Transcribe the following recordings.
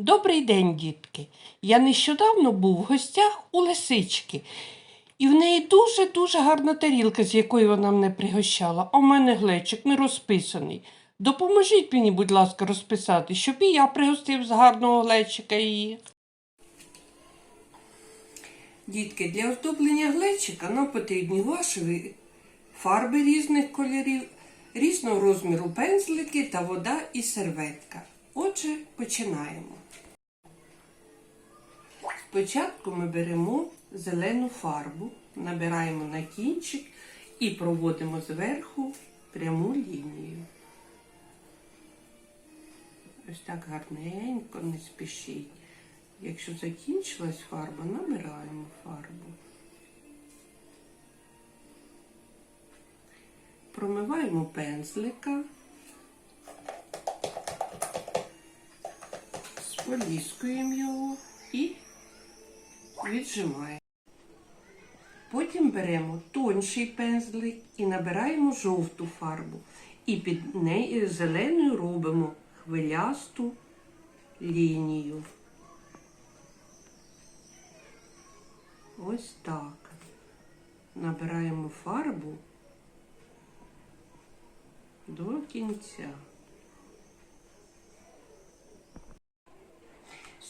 Добрий день, дітки. Я нещодавно був в гостях у лисички, і в неї дуже-дуже гарна тарілка, з якої вона мене пригощала, а в мене глечик не розписаний. Допоможіть мені, будь ласка, розписати, щоб і я пригостив з гарного глечика її. Дітки, для оздоблення глечика нам потрібні гуашеві фарби різних кольорів, різного розміру пензлики та вода і серветка. Отже, починаємо. Спочатку ми беремо зелену фарбу, набираємо на кінчик і проводимо зверху пряму лінію. Ось так гарненько, не спішіть. Якщо закінчилась фарба, набираємо фарбу. Промиваємо пензлика. Споліскуємо його і віджимаємо. Потім беремо тонший пензлик і набираємо жовту фарбу. І під нею зеленою робимо хвилясту лінію. Ось так. Набираємо фарбу до кінця.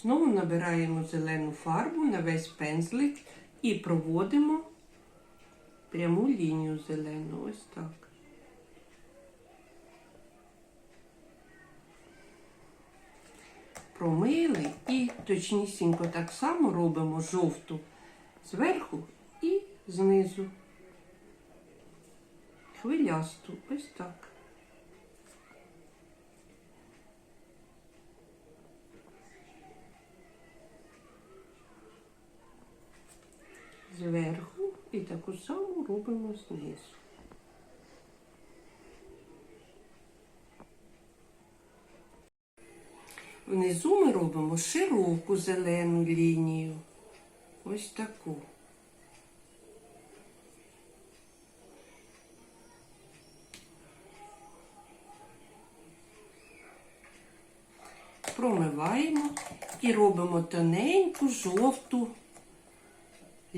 Знову набираємо зелену фарбу на весь пензлик і проводимо пряму лінію зелену. Ось так. Промили і точнісінько так само робимо жовту зверху і знизу. Хвилясту. Ось так. зверху і таку саму робимо знизу. Внизу ми робимо широку зелену лінію. Ось таку. Промиваємо і робимо тоненьку жовту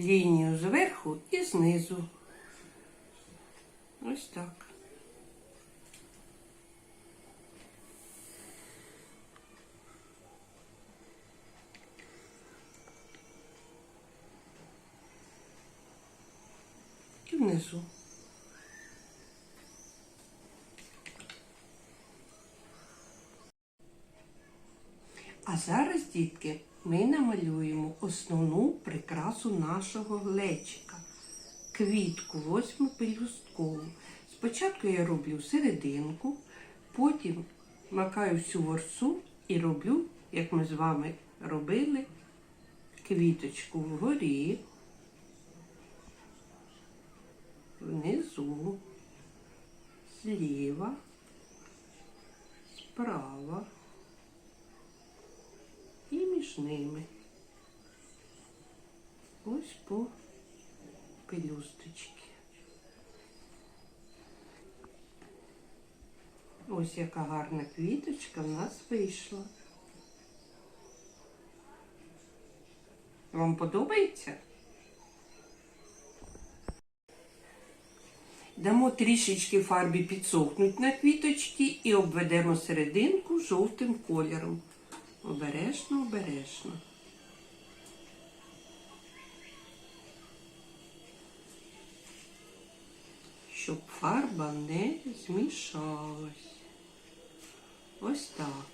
лінію зверху і знизу. Ось так. Внизу. А зараз, дітки, ми намалюємо основну прикрасу нашого глечика. Квітку восьмипелюсткову. Спочатку я роблю серединку, потім макаю всю ворсу і роблю, як ми з вами робили, квіточку вгорі, внизу, зліва, справа між ними. Ось по пелюсточки. Ось яка гарна квіточка в нас вийшла. Вам подобається? Дамо трішечки фарбі підсохнуть на квіточки і обведемо серединку жовтим кольором. Обережно, обережно. Щоб фарба не змішалась. Ось так.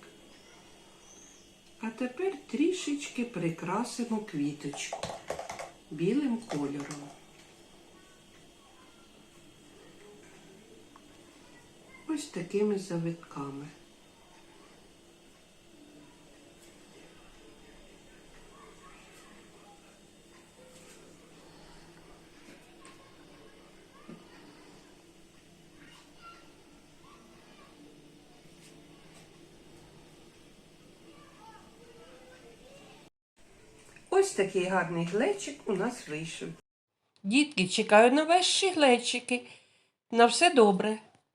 А тепер трішечки прикрасимо квіточку білим кольором. Ось такими завитками. Ось такий гарний глечик у нас вийшов. Дітки, чекаю на ваші глечики. На все добре.